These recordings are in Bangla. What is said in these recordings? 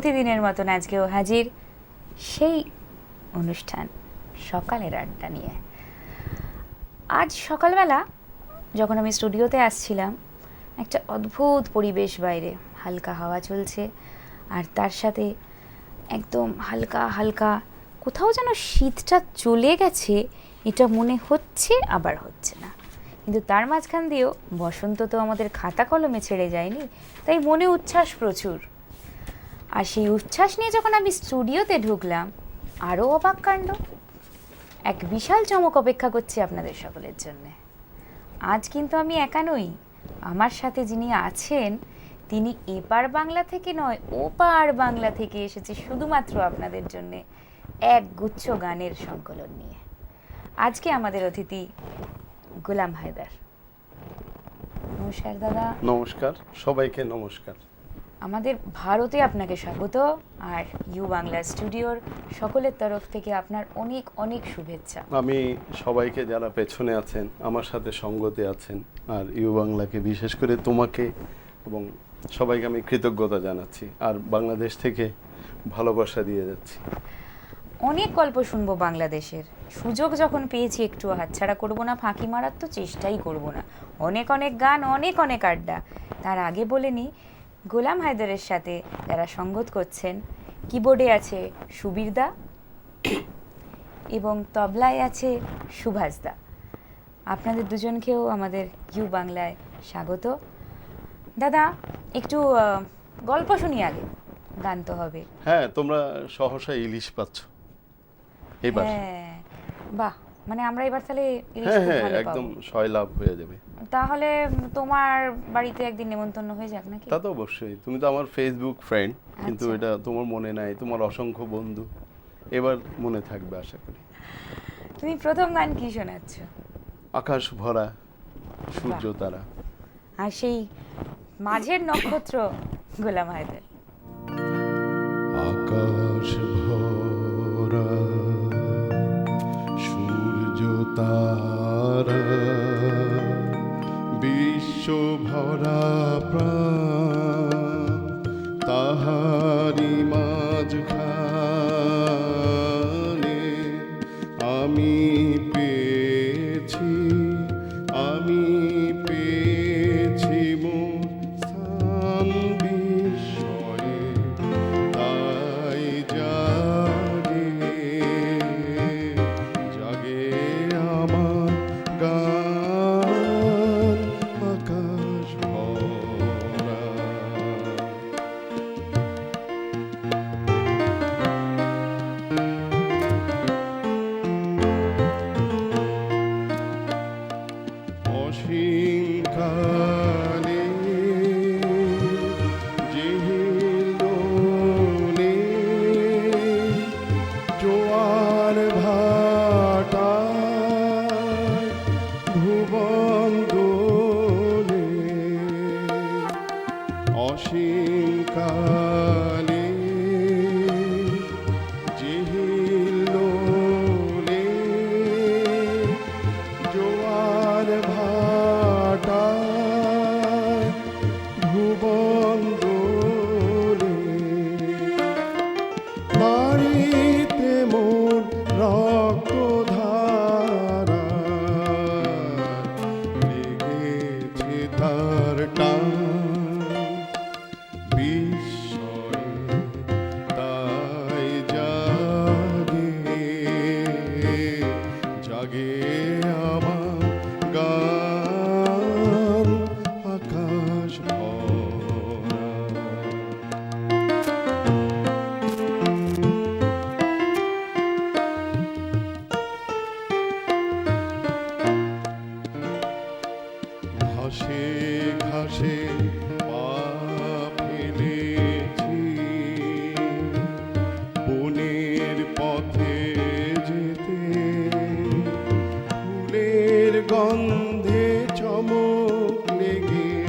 প্রতিদিনের মতন আজকেও হাজির সেই অনুষ্ঠান সকালের আড্ডা নিয়ে। আজ সকালবেলা যখন আমি স্টুডিওতে আসছিলাম, একটা অদ্ভুত পরিবেশ বাইরে, হালকা হাওয়া চলছে আর তার সাথে একদম হালকা হালকা কোথাও যেন শীতটা চলে গেছে, এটা মনে হচ্ছে আবার হচ্ছে না। কিন্তু তার মাঝখান দিয়েও বসন্ত তো আমাদের খাতা কলমে ছেড়ে যায়নি, তাই মনে উচ্ছ্বাস প্রচুর। আর সেই উচ্ছ্বাস নিয়ে যখন আমি স্টুডিওতে ঢুকলাম আরও অবাক কাণ্ড। এক বিশাল চমক অপেক্ষা করছি আপনাদের সকলের জন্যে। আজ কিন্তু আমি একা নই। আমার সাথে যিনি আছেন, তিনি এপার বাংলা থেকে নয়, ওপার বাংলা থেকে এসেছে শুধুমাত্র আপনাদের জন্য এক গুচ্ছ গানের সংকলন নিয়ে। আজকে আমাদের অতিথি গোলাম হায়দার। নমস্কার দাদা। নমস্কার, সবাইকে নমস্কার। আমাদের ভারতে আপনাকে স্বাগত আর ইউ বাংলা স্টুডিওর সকলের তরফ থেকে আপনার অনেক অনেক শুভেচ্ছা। আমি সবাইকে যারা পেছনে আছেন আমার সাথে সঙ্গতে আছেন আর ইউ বাংলাকে বিশেষ করে তোমাকে এবং সবাইকে আমি কৃতজ্ঞতা জানাচ্ছি আর বাংলাদেশ থেকে ভালোবাসা দিয়ে যাচ্ছি। অনেক গল্প শুনব বাংলাদেশের। সুযোগ যখন পেয়েছি একটু হাতছাড়া করব না ফাঁকি মারার তো চেষ্টাই করব না। অনেক অনেক গান অনেক অনেক আড্ডা। তার আগে বলে নিই গোলাম হায়দারের সাথে যারা সঙ্গত করছেন। কিবোর্ডে আছে সুবীরদা এবং তবলায় আছে সুভাষদা। আপনাদের দুজনকেও আমাদের ইউ বাংলায় স্বাগত। দাদা একটু গল্প শুনি আগে। গান তো হবে। হ্যাঁ তোমরা সহসা ইলিশ পাচ্ছ। এবার। হ্যাঁ বাহ। মানে আমরা এবার তাহলে হ্যাঁ হ্যাঁ একদম। সয়লাভ হয়ে যাবে। তাহলে তোমার বাড়িতে একদিন নেমন্তন্ন হয়ে যাক নাকি? তা তো অবশ্যই। তুমি তো আমার ফেসবুক ফ্রেন্ড কিন্তু আচ্ছা। এটা তোমার মনে নাই তোমার অসংখ্য বন্ধু। এবার মনে থাকবে আশা করি। তুমি প্রথম গান কি শোনাচ্ছ? আকাশ ভরা সূর্য তারা। আর সেই মাঝের নক্ষত্র গোলাম হায়দার। Oh. চমক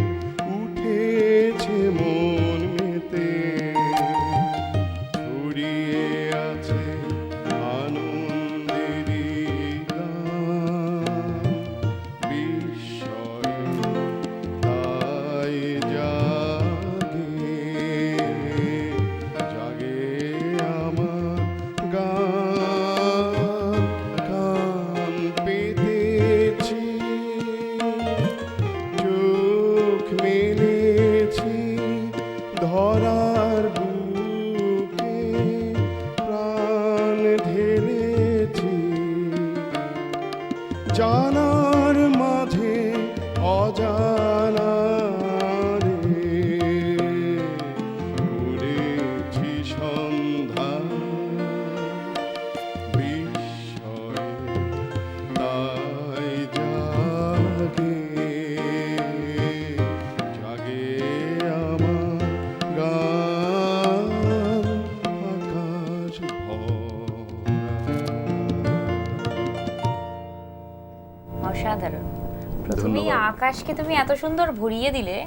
আকাশকে তুমি এত সুন্দর ভরিয়ে দিলে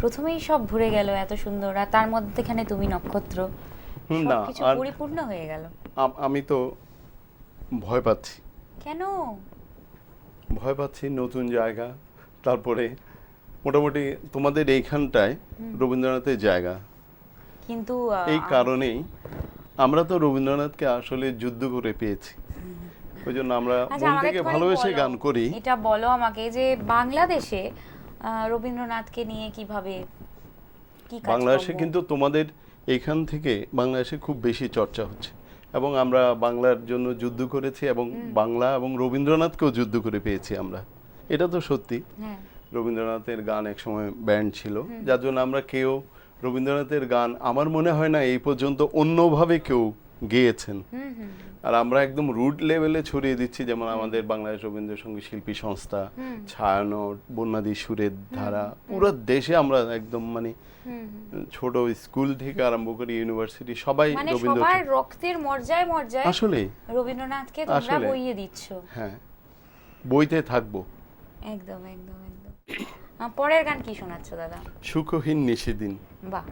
প্রথমেই সব ভরে গেল এত সুন্দর আর তার মধ্যেখানে তুমি নক্ষত্র। সবকিছু পরিপূর্ণ হয়ে গেল। আমি তো ভয় পাচ্ছি। কেন? ভয় পাচ্ছি নতুন জায়গা তারপরে মোটামুটি তোমাদের এইখানটায় রবীন্দ্রনাথের জায়গা। কিন্তু এই কারণেই আমরা তো রবীন্দ্রনাথকে আসলে যুদ্ধ করে পেয়েছি। ওই জন্য আমরা আচ্ছা, মন থেকে ভালোবেসে গান করি। এটা বলো আমাকে যে বাংলাদেশে রবীন্দ্রনাথকে নিয়ে কীভাবে কি বাংলাদেশে কিন্তু তোমাদের এইখান থেকে বাংলাদেশে খুব বেশি চর্চা হচ্ছে। এবং আমরা বাংলার জন্য যুদ্ধ করেছি এবং বাংলা এবং রবীন্দ্রনাথকেও যুদ্ধ করে পেয়েছি আমরা। এটা তো সত্যি। হ্যাঁ। রবীন্দ্রনাথের গান একসময় ব্যান্ড ছিল। যার জন্য আমরা কেউ রবীন্দ্রনাথের গান আমার মনে হয় না এই পর্যন্ত অন্যভাবে কেউ গেয়েছেন। আর আমরা একদম রুট লেভেলে ছড়িয়ে দিচ্ছি যেমন আমাদের বাংলাদেশ রবীন্দ্রসঙ্গীত শিল্পী সংস্থা ছায়ানট বন্যাদি সুরের ধারা পুরো দেশে আমরা একদম মানে। ছোট স্কুল থেকে আরম্ভ করে ইউনিভার্সিটি সবাই মানে রবীন্দ্র সবার রক্তের মর্যায় মর্যায় আসলে। রবীন্দ্রনাথকে তোমরা। বইয়ে দিচ্ছ। হ্যাঁ। বইতে থাকব। একদম একদম একদম। পরের গান কি শোনাচ্ছ দাদা? সুখহীন নিশিদিন। বাহ।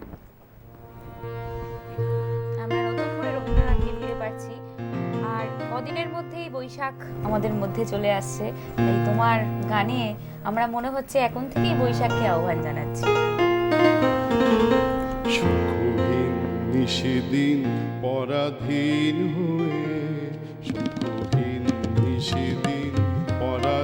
কদিনের মধ্যেই বৈশাখ আমাদের মধ্যে চলে আসছে। তাই তোমার গানে আমরা মনে হচ্ছে এখন থেকেই বৈশাখকে আহ্বান জানাচ্ছি। নিষেদিন পরাধীন হয়ে সুখহীন নিষেদিন পরাধীন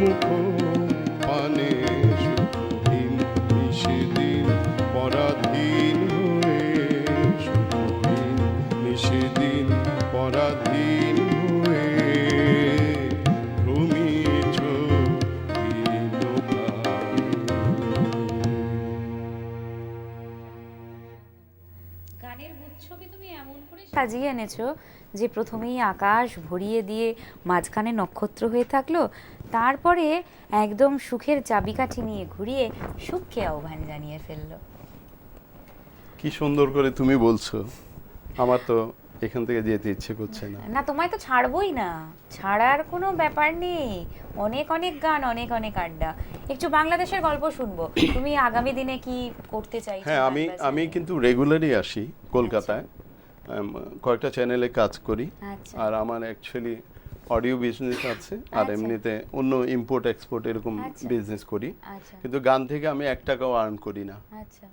মুখ পানে সুখহীন নিষেদিন পরাধীন হয়ে নিষেদিন সাজিয়ে এনেছো যে প্রথমেই আকাশ ভরিয়ে দিয়ে মাঝখানে নক্ষত্র হয়ে থাকল তারপরে একদম সুখের চাবিকাঠি নিয়ে ঘুরিয়ে সুখকে আহ্বান জানিয়ে ফেলল। কি সুন্দর করে তুমি বলছো। আমার তো এখান থেকে যেতে ইচ্ছে করছে না। না তোমায় তো ছাড়বই না। ছাড়ার কোনো ব্যাপার নেই। অনেক অনেক গান অনেক অনেক আড্ডা। একটু বাংলাদেশের গল্প শুনব। তুমি আগামী দিনে কি করতে চাইছো? হ্যাঁ আমি আমি কিন্তু রেগুলারই আসি কলকাতায়। কয়েকটা চ্যানেলে কাজ করি। আচ্ছা। আর আমার অ্যাকচুয়ালি অডিও বিজনেস আছে আর আচ্ছা। এমনিতে অন্য ইম্পোর্ট এক্সপোর্ট এরকম আচ্ছা। বিজনেস করি। আচ্ছা। কিন্তু গান থেকে আমি এক টাকাও আর্ন করি না। আচ্ছা।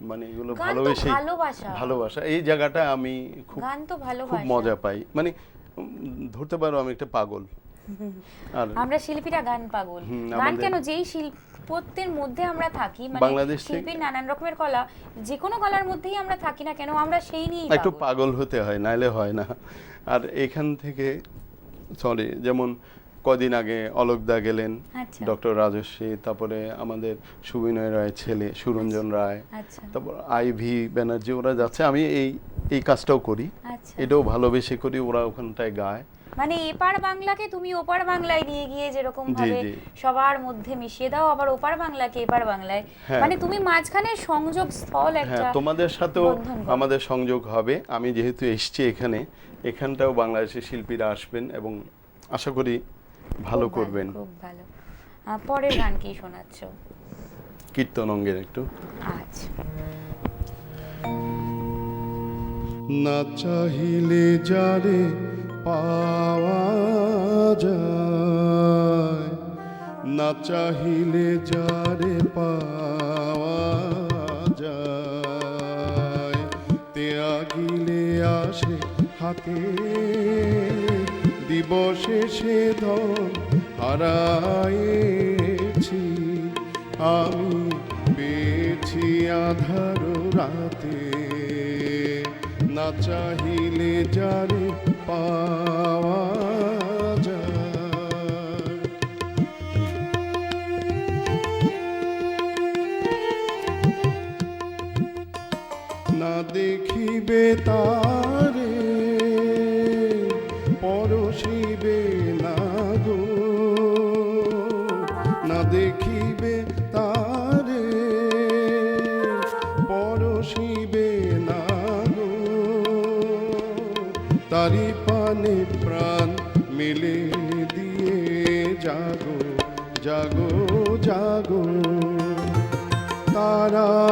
মানে এগুলো ভালোবেসে ভালোবাসা। এই জায়গাটা আমি খুব গান তো খুব মজা পাই। মানে ধরতে পারো আমি একটা পাগল। আর আমরা শিল্পীরা গান পাগল। গান কেন? যেই শিল্পের মধ্যে আমরা থাকি মানে শিল্পীর নানান রকমের কলা যে কোনো কলার মধ্যেই আমরা থাকি না কেন আমরা সেই নিয়ে একটু পাগল। পাগল হতে হয় নাইলে হয় না। আর এখান থেকে সরি যেমন কদিন আগে অলোকদা গেলেন আচ্ছা। ডক্টর রাজস্বী তারপরে আমাদের সুবিনয় রায় ছেলে সুরঞ্জন রায় আচ্ছা। তারপর আইভি ব্যানার্জি ওরা যাচ্ছে। আমি এই এই কাজটাও করি। আচ্ছা। এটাও ভালোবেসে করি ওরা ওখানটায় গায়। মানে এপার বাংলাকে তুমি ওপার বাংলায় নিয়ে গিয়ে যেরকম ভাবে। সবার মধ্যে মিশিয়ে দাও আবার ওপার বাংলাকে এপার বাংলায়। হ্যাঁ। মানে তুমি মাঝখানে সংযোগ স্থল একটা হ্যাঁ তোমাদের সাথেও আমাদের সংযোগ হবে। আমি যেহেতু এসছি এখানে এখানটাও বাংলাদেশের শিল্পীরা আসবেন এবং আশা করি ভালো করবেন। খুব ভালো। পরের গান কি শোনাচ্ছ? কীর্তন অঙ্গের একটু। আচ্ছা। না চাহিলে যারে পাওয়া যায় না চাহিলে যারে পাওয়া যায় ত্যাগিলে আসে হাতে দিবসে সে ধন হারায়েছি। আমি পেয়েছি আধার রাতে। না চাহিলে যারে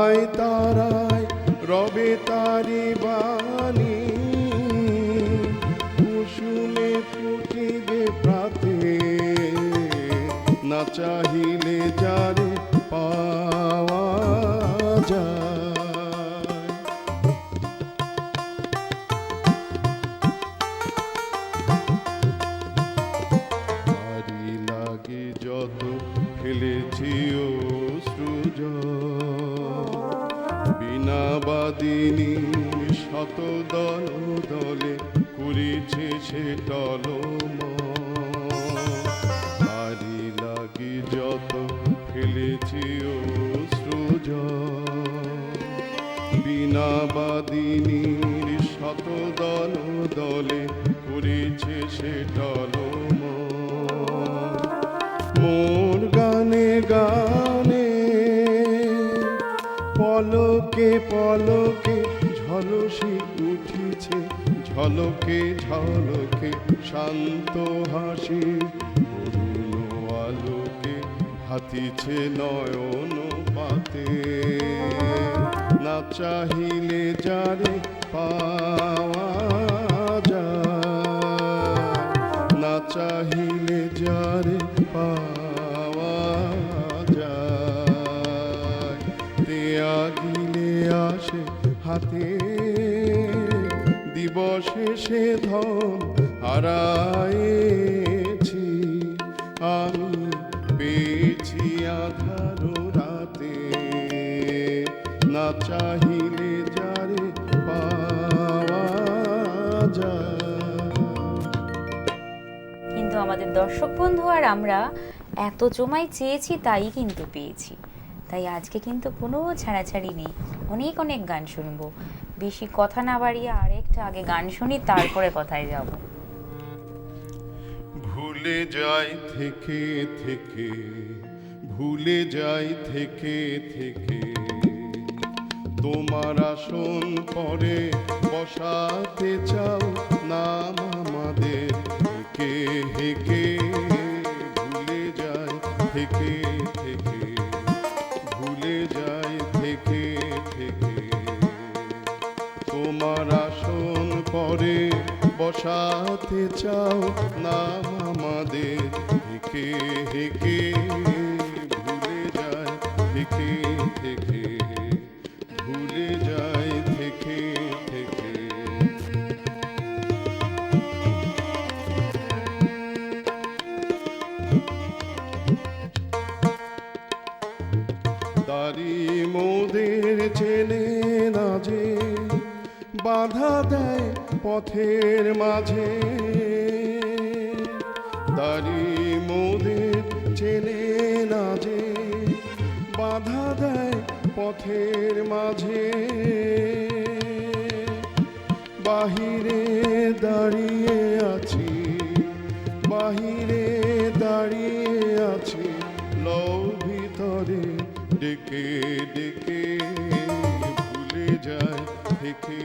তারায় তারায় রবে তারি বাণী। কুসুমে ফুটিবে প্রাতে না চাহিলে যারে পাওয়া যায়। টলম ভারী লাগে যত ফেলেছি অশ্রুজ বিনা বাদিনীর শত দল করেছে সে টলম মোর গানে গানে পলকে পলকে ঝলসি উঠিছে ঝলকে ঝলকে, শান্ত হাসি অরুণ আলোকে হাতিছে নয়ন পাতে। না চাহিলে যারে পাওয়া যা না চাহিলে যারে সে ধন হারায়েছি। আমি পেয়েছি আধার রাতে। না চাহিলে যারে কিন্তু আমাদের দর্শক বন্ধু আর আমরা এত জমাই চেয়েছি, তাই কিন্তু পেয়েছি। তাই আজকে কিন্তু কোনো ছাড়াছাড়ি নেই। অনেক অনেক গান শুনব। বেশি কথা না বাড়িয়ে আরেকটা আগে গান শুনি, তারপরে কথায় যাব। ভুলে যাই থেকে থেকে, ভুলে যাই থেকে থেকে। তোমার আসন পরে বসাতে চাও নাম আমাদের, হেকে হেকে, ভুলে যাই থেকে পরে বসাতে চাও না আমাদের। হেঁকে হেঁকে ভুলে যায় হেঁকে থেকে পথের মাঝে দাড়ি মোদের চেনে না যে বাধা দেয় পথের মাঝে। বাহিরে দাঁড়িয়ে আছি, বাহিরে দাঁড়িয়ে আছি, লও ভিতরে ডেকে ডেকে, ভুলে যায় থেকে।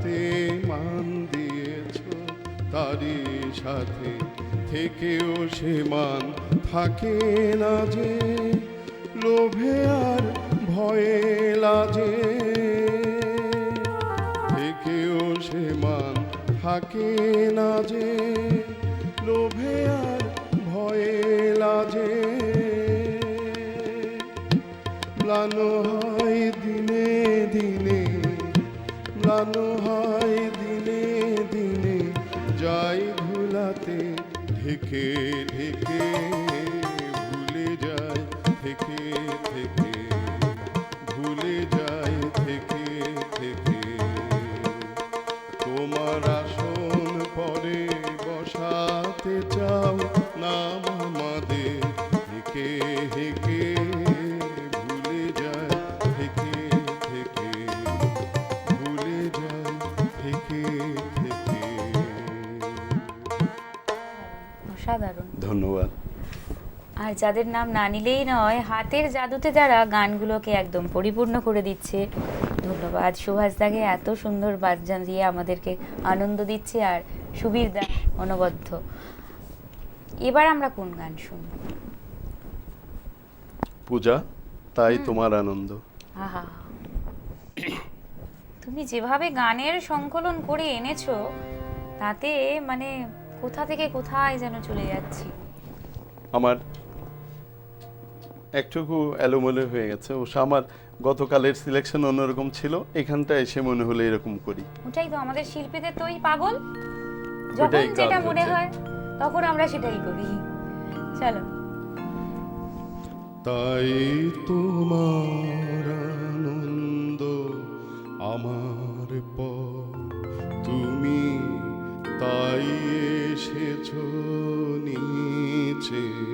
হাতে মান দিয়েছ, তারই সাথে থেকেও সে মান থাকে না যে, লোভে আর ভয়ে লাজে। থেকেও সে মান থাকে না যে, লোভে আর ভয়ে লাজে। ম্লান হয় দিনে দিনে, ম্লান হয় kid অসাধারণ। ধন্যবাদ। আর যাদের নাম না নিলেই নয় হাতের জাদুতে যারা গানগুলোকে একদম পরিপূর্ণ করে দিচ্ছে। ধন্যবাদ। সুভাষ দাকে এত সুন্দর বাজনা দিয়ে আমাদেরকে আনন্দ দিচ্ছে আর সুবীর দা অনবদ্য। এবার আমরা কোন গান শুনব? পূজা তাই তোমার আনন্দ। আহা। তুমি যেভাবে গানের সংকলন করে এনেছো তাতে মানে কোথা থেকে কোথায় যেন চলে যাচ্ছি? আমার একটুকু এলোমেলো হয়ে গেছে। ওসা আমার গতকালের সিলেকশন অন্যরকম ছিল। এখানটা এসে মনে হলো এরকম করি। ওটাই তো আমাদের শিল্পীদের তো ওই পাগল? যখন যেটা মনে হয় তখন আমরা সেটাই করি। চলো। তাই তোমার আনন্দ আমার পর তুমি তাই নিচে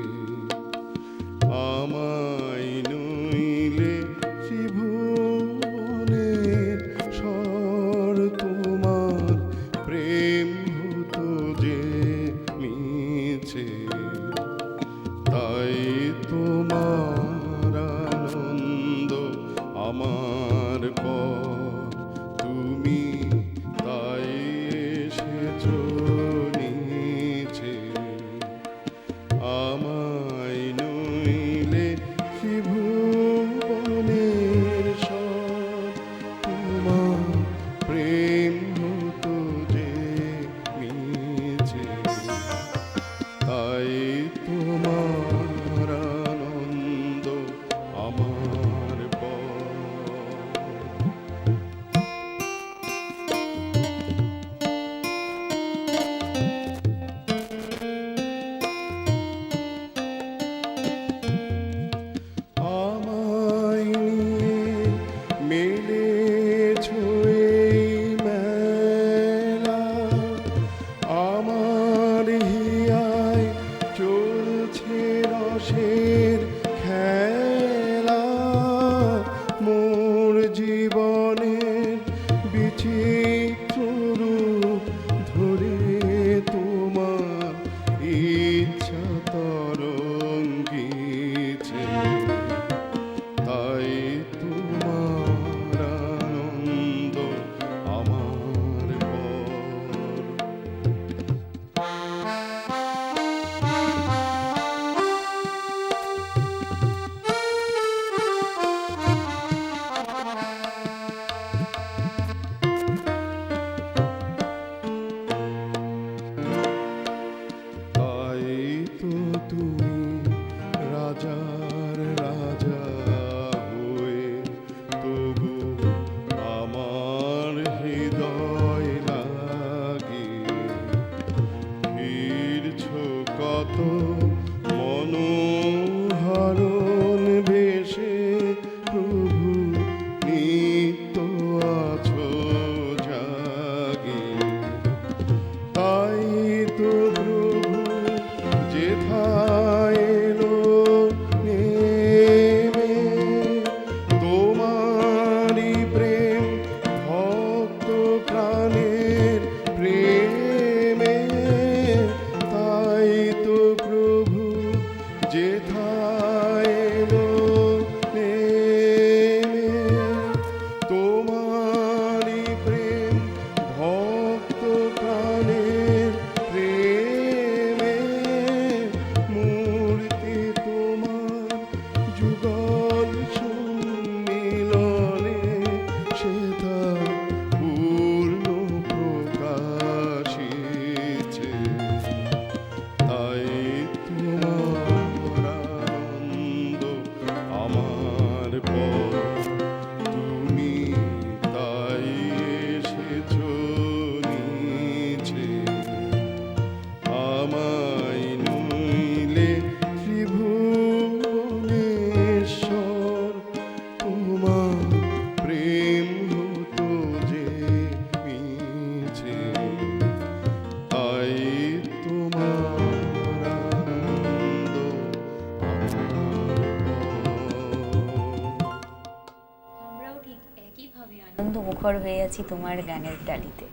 হয়ে আছি তোমার গানের ডালিতে।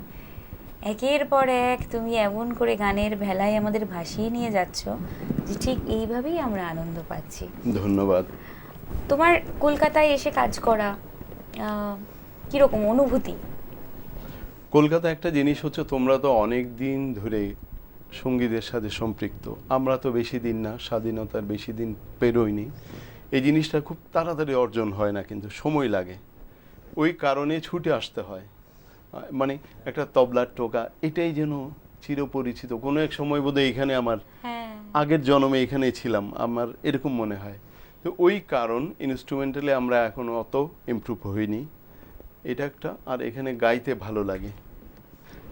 একের পর এক তুমি এমন করে গানের ভেলায় আমাদের ভাসিয়ে নিয়ে যাচ্ছ যে ঠিক এইভাবেই আমরা আনন্দ পাচ্ছি। ধন্যবাদ। তোমার কলকাতায় এসে কাজ করা কীরকম অনুভূতি? কলকাতা একটা জিনিস হচ্ছে তোমরা তো অনেক দিন ধরে সঙ্গীতের সাথে সম্পৃক্ত। আমরা তো বেশি দিন না স্বাধীনতার বেশি দিন পেরোইনি। এই জিনিসটা খুব তাড়াতাড়ি অর্জন হয় না কিন্তু সময় লাগে। ওই কারণে ছুটে আসতে হয়। মানে একটা তবলার টোকা এটাই যেন চিরপরিচিত। কোনো এক সময় বোধহয় এখানে আমার হ্যাঁ। আগের জন্মে এখানেই ছিলাম আমার এরকম মনে হয়। তো ওই কারণ ইনস্ট্রুমেন্টালে আমরা এখনও অত ইমপ্রুভ হইনি। এটা একটা আর এখানে গাইতে ভালো লাগে।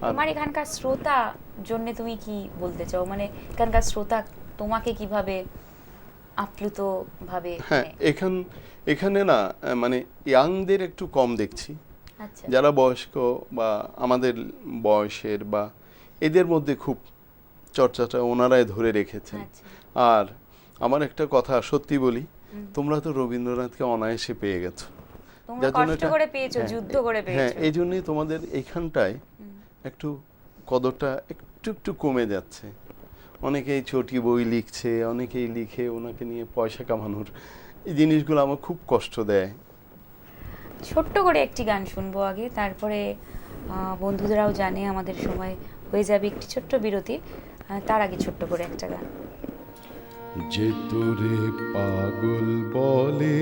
আর তোমার এখানকার শ্রোতা জন্য তুমি কি বলতে চাও? মানে এখানকার শ্রোতা তোমাকে কীভাবে আপ্লুত ভাবে হ্যাঁ এখান এখানে না মানে ইয়াংদের একটু কম দেখছি। আচ্ছা। যারা বয়স্ক বা আমাদের বয়সের বা এদের মধ্যে খুব চর্চাটা ওনারাই ধরে রেখেছেন। আচ্ছা। আর আমার একটা কথা সত্যি বলি তোমরা তো রবীন্দ্রনাথকে অনায়াসে পেয়ে গেছো। তোমরা যার জন্য হ্যাঁ, যুদ্ধ করে হ্যাঁ পেয়েছ। এই জন্যই তোমাদের এইখানটায় একটু কদরটা একটু একটু কমে যাচ্ছে। অনেকেই ছোটি বই লিখছে অনেকেই লিখে ওনাকে নিয়ে পয়সা কামানোর। এই জিনিসগুলো আমার খুব কষ্ট দেয়। ছোট্ট করে একটি গান শুনব আগে তারপরে বন্ধুদেরাও জানে আমাদের সময় হয়ে যাবে একটি ছোট্ট বিরতি। তার আগে ছোট্ট করে একটা গান। যে তোরে পাগল বলে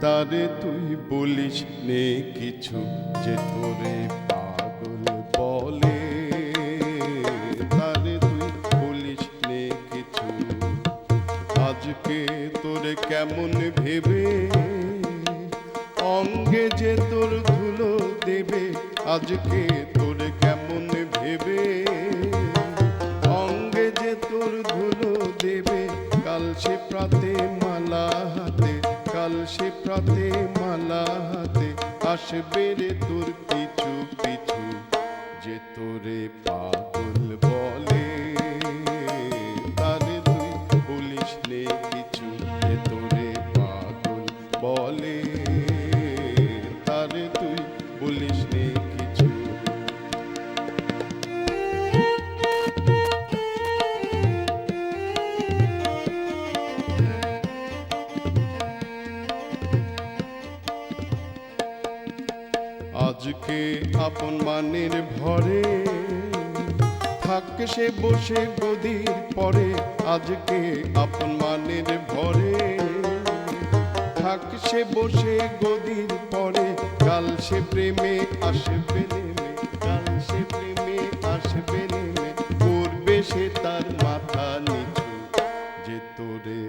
তারে তুই বলিস নে কিছু। যে তোরে পাগল বলে কেমন ভেবে? অঙ্গে যে তোর ধুলো দেবে, আজকে তোর কেমন ভেবে? অঙ্গে যে তোর ধুলো দেবে, কাল সে প্রাতে মালা হাতে, কাল সে প্রাতে মালা হাতে, আসবে রে তোর পিছু পিছু যে তোরে পাগল থাকে সে বসে গদির পরে, আজকে আপন মানের ভরে। থাক সে বসে গদির পরে, কাল সে প্রেমে আসবে কাল সে প্রেমে আসবে নেমে করবে সে তার মাথা নিচু, যে তোরে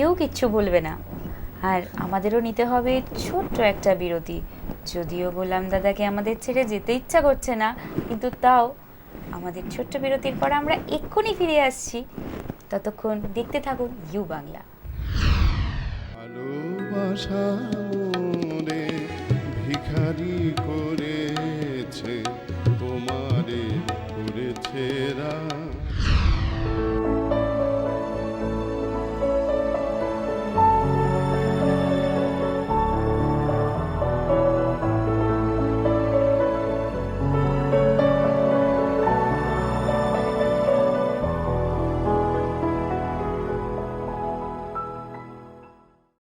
কেউ কিচ্ছু বলবে না। আর আমাদেরও নিতে হবে ছোট্ট একটা বিরতি। যদিও গোলাম দাদাকে আমাদের ছেড়ে যেতে ইচ্ছা করছে না, কিন্তু তাও আমাদের ছোট্ট বিরতির পর আমরা এক্ষুনি ফিরে আসছি। ততক্ষণ দেখতে থাকুন ইউ বাংলা। ভিখারি করেছে, তোমারে করেছে রা